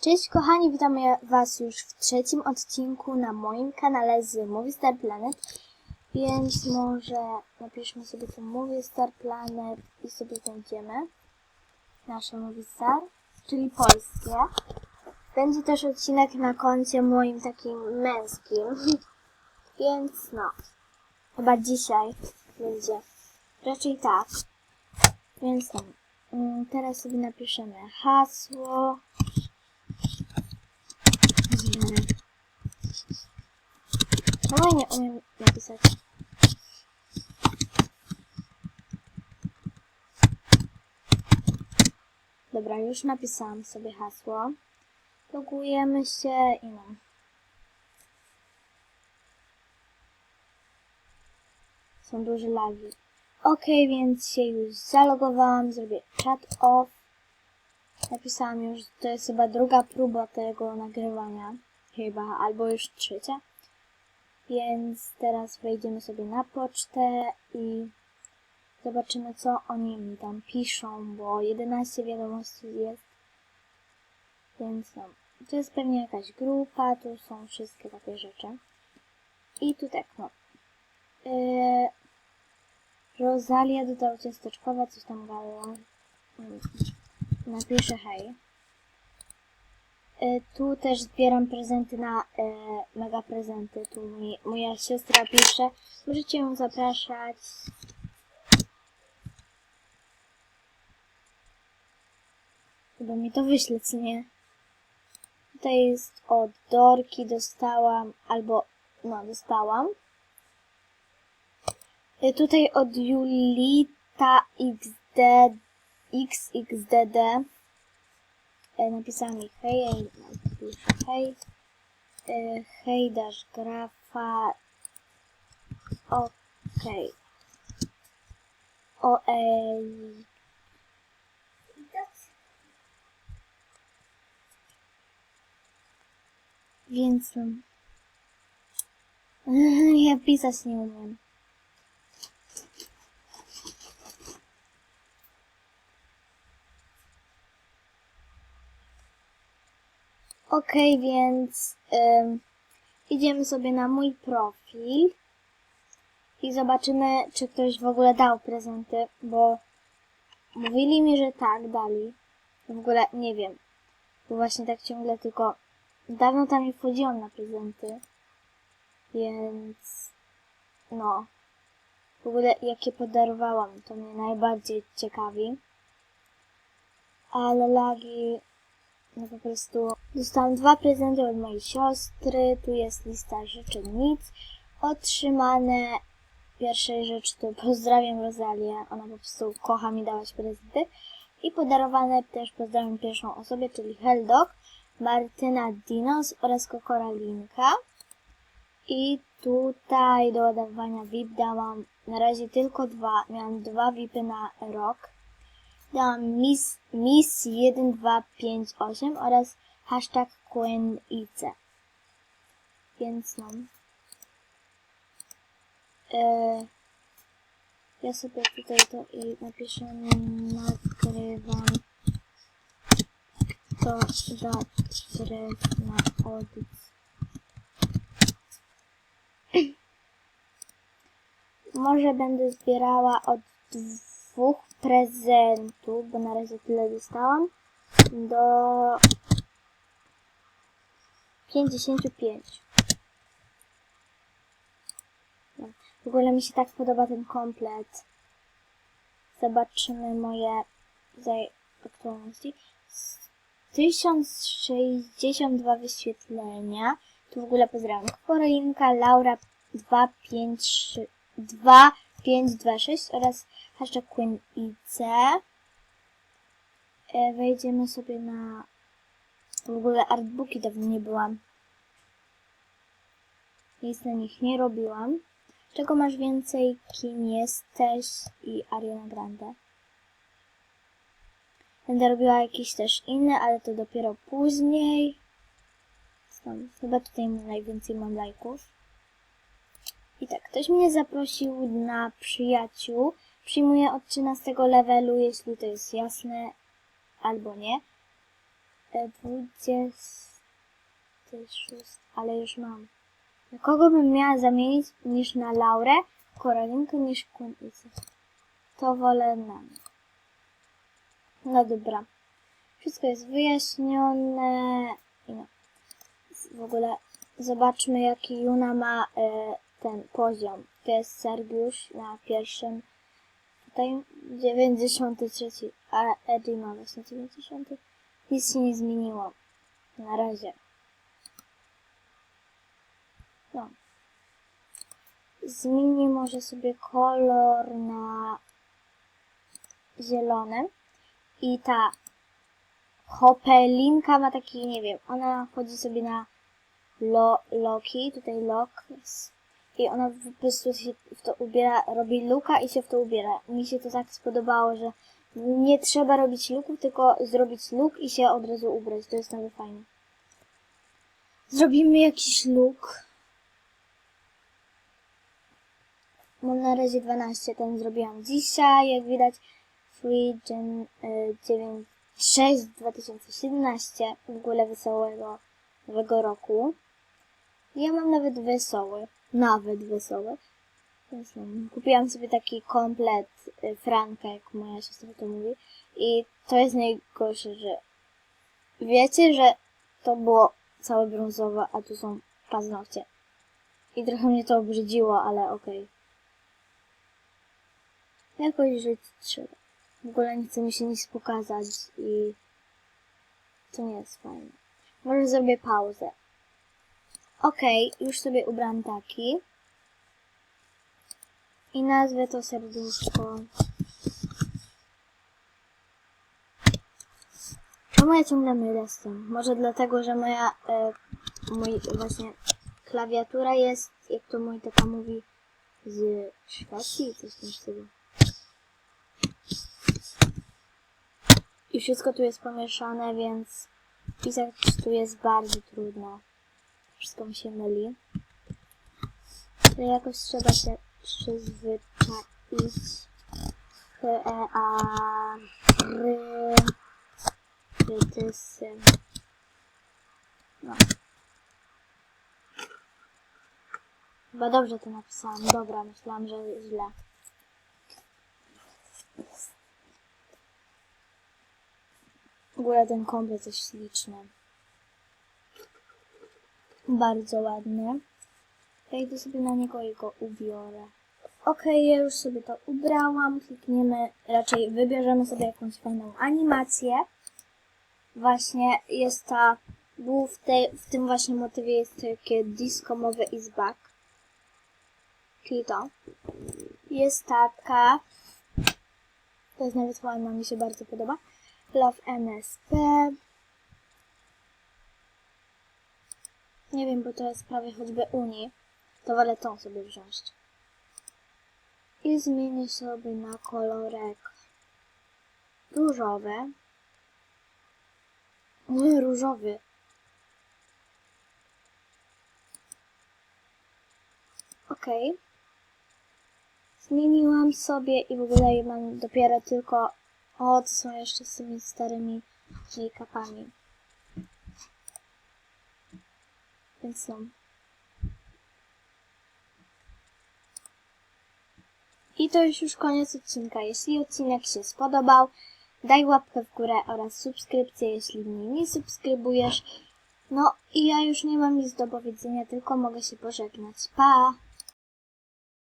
Cześć kochani, witam ja was już w trzecim odcinku na moim kanale z Movie Star Planet. Więc może napiszmy sobie tu Movie Star Planet i sobie znajdziemy nasze Movie Star, czyli polskie. Będzie też odcinek na koncie moim takim męskim. Więc no, chyba dzisiaj będzie. Raczej tak. Więc no, mm, teraz sobie napiszemy hasło. Nie. Umiem napisać? Dobra, już napisałam sobie hasło. Logujemy się i no. Są duże lagi. Ok, więc się już zalogowałam, zrobię chat off. Napisałam już, to jest chyba druga próba tego nagrywania. Chyba, albo już trzecia. Więc teraz wejdziemy sobie na pocztę i zobaczymy, co oni mi tam piszą, bo 11 wiadomości jest. Więc no, to jest pewnie jakaś grupa, tu są wszystkie takie rzeczy. I tu tak, no. Yy, Rosalia dodał ciasteczkowa, coś tam gadało. Napiszę hej. Y, Tu też zbieram prezenty na e, mega prezenty. Tu mi, moja siostra pisze. Możecie ją zapraszać. Chyba mi to wyśle, co nie? Tutaj jest od Dorki dostałam, albo no dostałam. Y, Tutaj od Julita XD, XXDD e, napisała mi hej, ja jej napiszę hej, e, hej dasz grafa, okej, o ej, więc ja pisać nie umiem. Okej, więc idziemy sobie na mój profil i zobaczymy, czy ktoś w ogóle dał prezenty, bo mówili mi, że tak, dali. W ogóle nie wiem, bo właśnie tak ciągle tylko dawno tam nie wchodziłam na prezenty, więc no, w ogóle jakie podarowałam, to mnie najbardziej ciekawi. Ale lagi no po prostu dostałam dwa prezenty od mojej siostry. Tu jest lista życzenic. Otrzymane pierwszej rzecz to pozdrawiam Rozalię. Ona po prostu kocha mi dawać prezenty. I podarowane też pozdrawiam pierwszą osobę, czyli Heldog, Martyna Dinos oraz Kokoralinka. I tutaj do ładowania VIP dałam na razie tylko dwa. Miałam dwa VIPy na rok dałam miss, miss 1258 oraz hashtag QNIC. Więc no. E, ja sobie tutaj to i napiszę nagrywam to zatrę na audycję. Może będę zbierała od dwóch prezentów, bo na razie tyle dostałam, do 55. No, W ogóle mi się tak podoba ten komplet. Zobaczymy moje aktualności. 1062 wyświetlenia. Tu w ogóle pozdrawiam Korelinka, Laura 253 2526 oraz hashtag QueenIC. E, Wejdziemy sobie na... W ogóle artbooki dawno nie byłam. Nic na nich nie robiłam. Czego masz więcej? Kim jesteś? I Ariana Grande. Będę robiła jakieś też inne, ale to dopiero później. Są, chyba tutaj najwięcej mam lajków. Ktoś mnie zaprosił na przyjaciół. Przyjmuję od 13 levelu, jeśli to jest jasne albo nie. e, 26, ale już mam. Na kogo bym miała zamienić niż na Laurę, Koralinkę niż Kunicę? To wolę na mnie. No dobra. Wszystko jest wyjaśnione. No. W ogóle zobaczmy jaki Juna ma e, ten poziom. To jest Sergiusz na pierwszym. Tutaj 93, a Eddie ma właśnie 90. Nic się nie zmieniło. Na razie. No. Zmieni może sobie kolor na zielony. I ta Hopelinka ma taki, nie wiem, ona chodzi sobie na lo, Loki, tutaj Lok. I ona po prostu się w to ubiera, robi luka i się w to ubiera. Mi się to tak spodobało, że nie trzeba robić luków, tylko zrobić luk i się od razu ubrać. To jest nawet fajne. Zrobimy jakiś luk. Mam na razie 12, ten zrobiłam dzisiaj, jak widać. Free Gen y, 9, 6 2017, w ogóle wesołego nowego roku. Ja mam nawet wesoły, nawet no, kupiłam sobie taki komplet y, Franka, jak moja siostra to mówi. I to jest najgorsze, że wiecie, że to było całe brązowe, a tu są paznokcie. I trochę mnie to obrzydziło, ale okej. Jakoś żyć trzeba. W ogóle nie chce mi się nic pokazać i to nie jest fajne. Może zrobię pauzę. Okej, już sobie ubrałam taki. I nazwę to serduszko. Czemu ja ciągle mylę z tym? Może dlatego, że moja, e, mój właśnie klawiatura jest, jak to mój tata mówi, z Szwecji, coś w tym stylu. I wszystko tu jest pomieszane, więc pisać tu jest bardzo trudno. Wszystko mi się myli. Ale jakoś trzeba się przyzwyczaić. A, ry, rytysy. No. Chyba dobrze to napisałam. Dobra, myślałam, że źle. W ogóle ten komplet jest śliczny. Bardzo ładny. Wejdę sobie na niego i go ubiorę. Okej, ja już sobie to ubrałam. Klikniemy, raczej wybierzemy sobie jakąś fajną animację. Właśnie jest ta, był w, tej, w tym właśnie motywie jest takie disco mowy is back. Czyli to. Jest taka, to jest nawet ładna, mi się bardzo podoba. Love MSP. Nie wiem, bo to jest prawie choćby Unii. To wolę tą sobie wziąć. I zmienię sobie na kolorek różowy. Nie, różowy. Ok. Zmieniłam sobie i w ogóle mam dopiero tylko o, są jeszcze z tymi starymi make-upami. Więc są. I to już już koniec odcinka. Jeśli odcinek się spodobał, daj łapkę w górę oraz subskrypcję, jeśli mnie nie subskrybujesz. No i ja już nie mam nic do powiedzenia, tylko mogę się pożegnać. Pa!